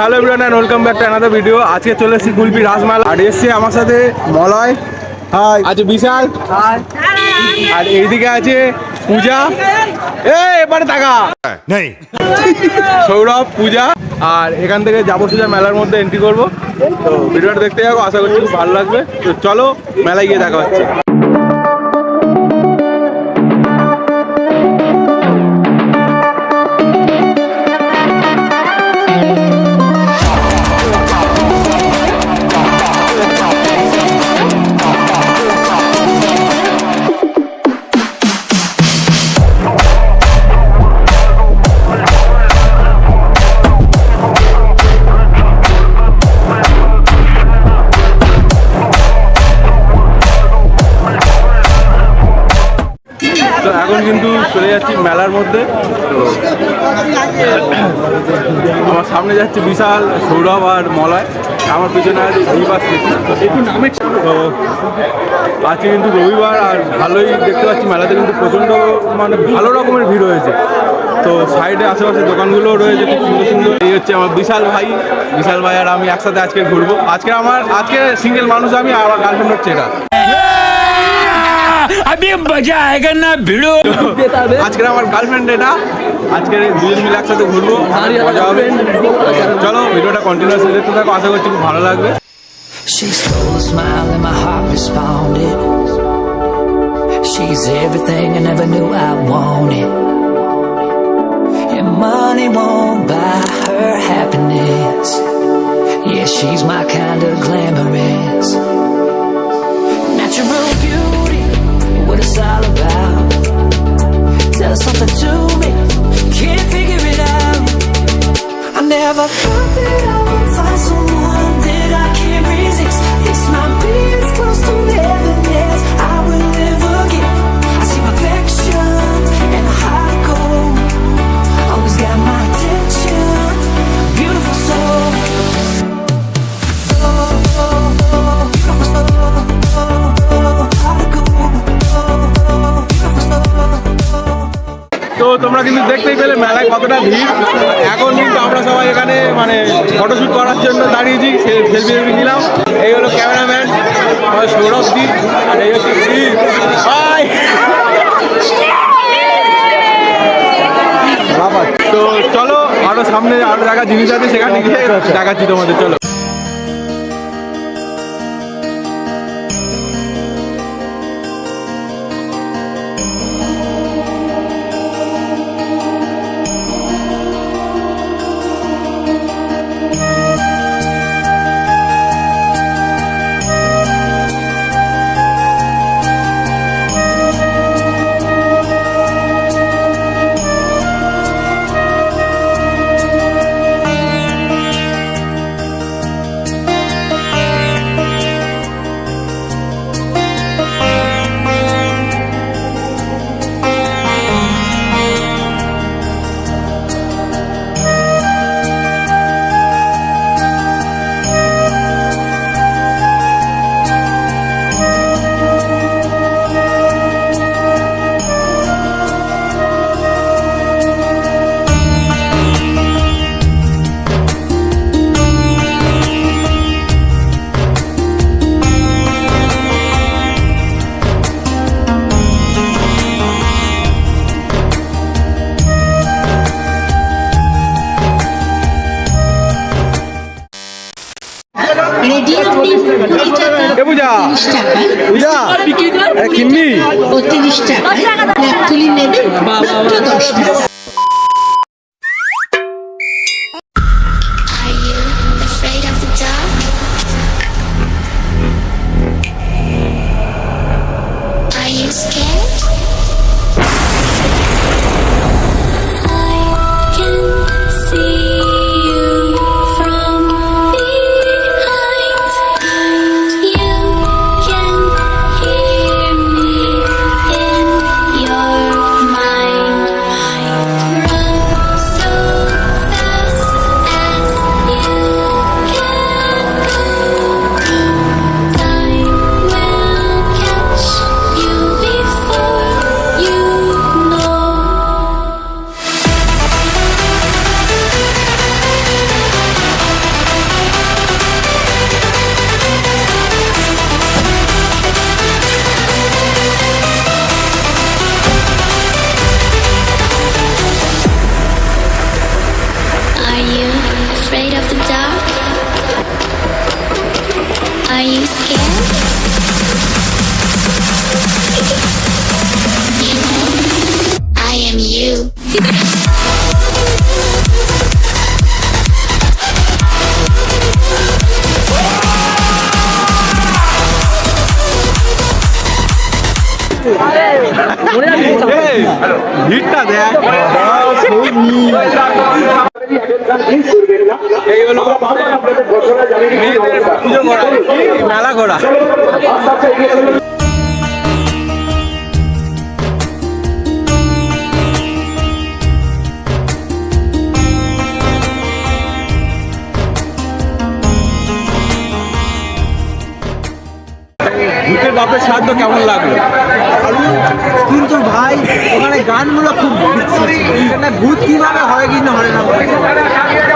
Hello everyone and welcome back to another video আজকে চলে এসেছি কুলপি রাজমাল। আর এসছে আমার সাথে মলয়। হাই আছে বিশাল। আর এইদিকে আছে পূজা। এ এবারে টাকা नहीं সৌরভ পূজা। আর এখান থেকে যাব সোজা মেলার মধ্যে এন্ট্রি করব। তো ভিডিওটা দেখতে যাব আশা করছি খুব ভালো লাগবে। তো চলো মেলায় গিয়ে দেখা হচ্ছে। তো এখন কিন্তু চলে যাচ্ছি মেলার মধ্যে। তো আমার সামনে যাচ্ছে বিশাল সৌরভ আর মলয়। আমার পিছনে আছে দীপা স্মৃতি তো আজকে কিন্তু রবিবার আর ভালোই দেখতে পাচ্ছি মেলাতে কিন্তু প্রচণ্ড মানে ভালো রকমের ভিড় হয়েছে। তো সাইডে আশেপাশে দোকানগুলোও রয়েছে খুব সুন্দর সুন্দর। এই হচ্ছে আমার বিশাল ভাই। বিশাল ভাই আর আমি একসাথে আজকে ঘুরবো। আজকে আমার আজকে সিঙ্গেল মানুষ আমি আর আমার গার্লফ্রেন্ড হচ্ছে এটা अभी मजा आएगा ना भिड़ो আজকে আমার গার্লফ্রেন্ড এটা আজকে দুজন মিলে একসাথে ঘুরবো মজা হবে চলো ভিডিওটা কন্টিনিউস দেখতে থাকো আশা করছি খুব ভালো লাগবে She stole a smile and my heart responded. She's everything I never knew I wanted. And money won't buy her happiness. Yeah, she's my kind of glamorous. Natural beauty, what all about. Tell something to me, can't figure it out. I never thought that I would find someone তো তোমরা কিন্তু দেখতেই পেলে মেলায় কতটা ভিড়। এখন কিন্তু আমরা সবাই এখানে মানে ফটোশ্যুট করার জন্য দাঁড়িয়েছি সেলফি সেলফি নিলাম। এই হলো ক্যামেরাম্যান সৌরভ দি, আর এই হচ্ছে। তো চলো, আরও সামনে আরও দেখা জিনিস আছে সেখানে গিয়ে দেখাচ্ছি তোমাদের, চলো। টাকা। এ কিমনি তিরিশ টাকা। নেবেন মাত্র দশ টাকা ভিড়টা দেখ এই হলো মেয়েদের পুজো করা মেলা করা বাপের সাহায্য কেমন লাগল? কিন্তু ভাই ওখানে গানগুলো খুব ভূত কীভাবে হয় কি না হয় না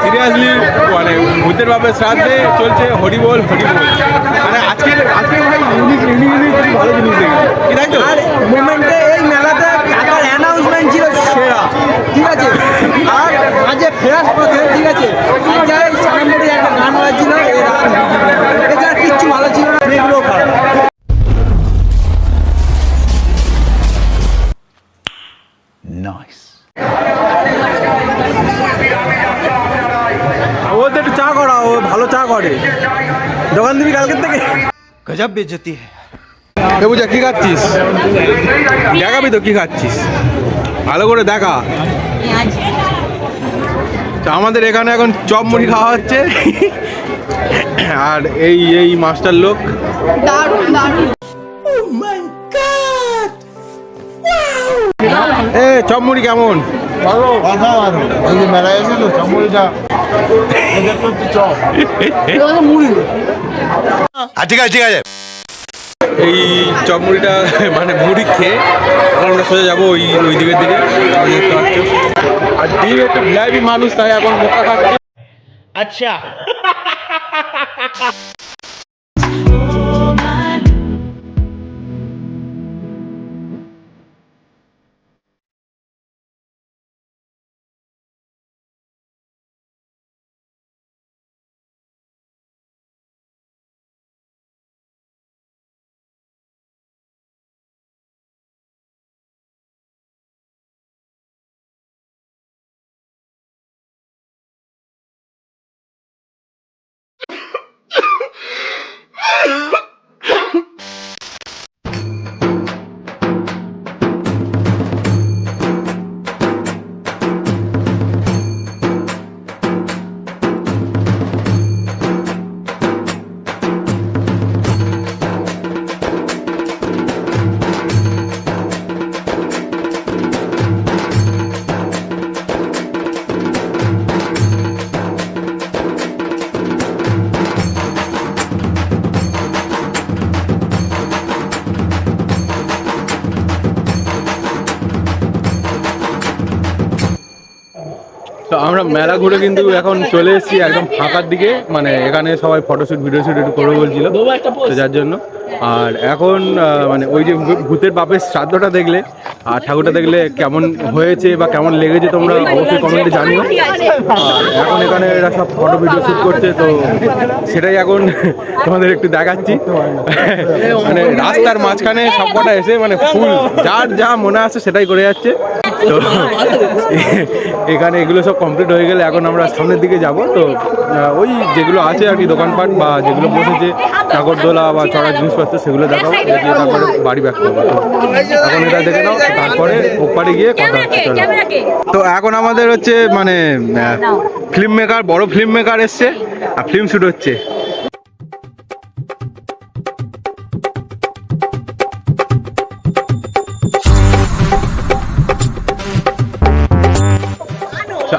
সিরিয়াসলি মানে ভূতের বাপের শ্রাদ্ধে চলছে হরিবোল হরিবোল মানে আজকের আজকে ভাই ইউনিক ইউনিক ভালো জিনিস দেখেছি কি তাই তো? আর মোমেন্টে এই মেলাতে টাকার অ্যানাউন্সমেন্ট ছিল সেরা ঠিক আছে? আর মাঝে ফেরার পথে ঠিক আছে? মাঝে সামনে একটা গান বাজছিল এর আর এছাড়া কিচ্ছু ভালো ছিল না এগুলো খারাপ গজব বেজতি হ্যাঁ বুঝা কি খাচ্ছিস? দেখাবি তো কি খাচ্ছিস? ভালো করে দেখা। আমাদের এখানে এখন চপ মুড়ি খাওয়া হচ্ছে। আর এই এই মাস্টার লোক। দারুণ দারুণ। এ চপ। মুড়ি কেমন ঠিক আছে ঠিক আছে। এই চপমুড়িটা মানে মুড়ি খেয়ে এখন আমরা সোজা যাব ওই ওই দিকের দিকে। আর দিন একটু ভিআইপি মানুষ তাই এখন মোকা খাচ্ছে। তো মেলা ঘুরে কিন্তু এখন চলে এসেছি একদম ফাঁকার দিকে। মানে এখানে সবাই ফটোশুট ভিডিও শুট একটু করবে বলছিল। যার জন্য। আর এখন মানে ওই যে ভূতের বাপের শ্রাদ্ধটা দেখলে আর ঠাকুরটা দেখলে কেমন হয়েছে বা কেমন লেগেছে তোমরা অবশ্যই কমেন্টে জানিও। আর এখন এখানে এরা সব ফটো ভিডিও শুট করছে তো সেটাই এখন তোমাদের একটু দেখাচ্ছি। মানে রাস্তার মাঝখানে সব কটা এসে মানে ফুল যার যা মনে আছে সেটাই করে যাচ্ছে। তো এখানে এগুলো সব কমপ্লিট হয়ে গেলে এখন আমরা সামনের দিকে যাব। তো ওই যেগুলো আছে আর কি দোকানপাট বা যেগুলো বসেছে নাগরদোলা বা চড়ার জিনিসপত্র সেগুলো দেখাও তারপরে বাড়ি ব্যাক করব। তো এখন এটা দেখে নাও তারপরে ওপারে গিয়ে কথা হচ্ছে চলো। তো এখন আমাদের হচ্ছে মানে ফিল্ম মেকার বড় ফিল্ম মেকার এসছে আর ফিল্ম শুট হচ্ছে।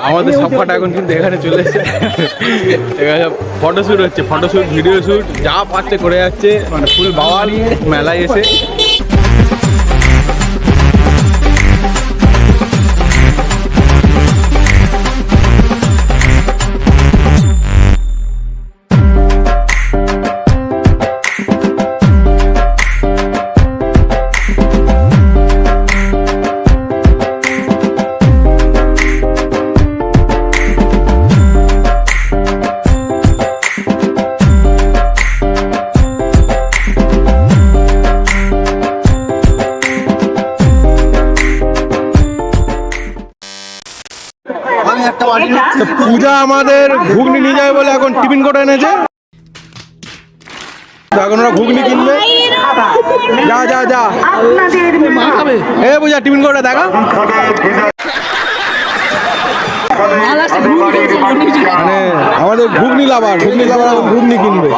আমাদের সবকটা এখন কিন্তু এখানে চলে এসেছে। এখানে ফটোশ্যুট হচ্ছে ফটোশ্যুট ভিডিও শ্যুট যা পাচ্ছে করে যাচ্ছে। মানে ফুল বাওয়াল মেলায় এসে। পূজা আমাদের ঘুগনি নিয়ে যাবে বলে এখন টিফিন করে এনেছে। এখন ওরা ঘুগনি কিনবে। যা যা যা। এ পূজা টিফিন করে দেখা। মানে আমাদের ঘুগনি লাভার ঘুগনি লাভার ঘুগনি কিনবে।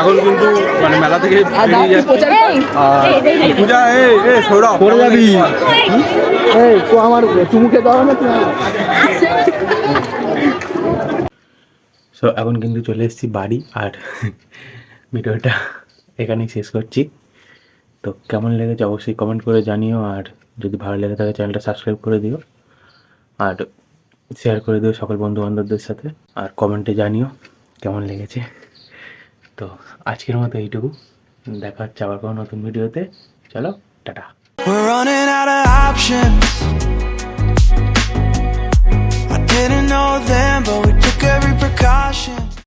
এখন কিন্তু মানে মেলা থেকে বেরিয়ে যাচ্ছে। আর পূজা এই সৌরভ পড়ে যাবি। সো এখন কিন্তু চলে এসেছি বাড়ি আর ভিডিওটা এখানেই শেষ করছি। তো কেমন লেগেছে অবশ্যই কমেন্ট করে জানিও আর যদি ভালো লেগে থাকে চ্যানেলটা সাবস্ক্রাইব করে দিও আর শেয়ার করে দিও সকল বন্ধু বান্ধবদের সাথে আর কমেন্টে জানিও কেমন লেগেছে। তো আজকের মতো এইটুকু দেখা হচ্ছে আবার কোনো নতুন ভিডিওতে চলো tata We're running out of options. I didn't know then, but we took every precaution.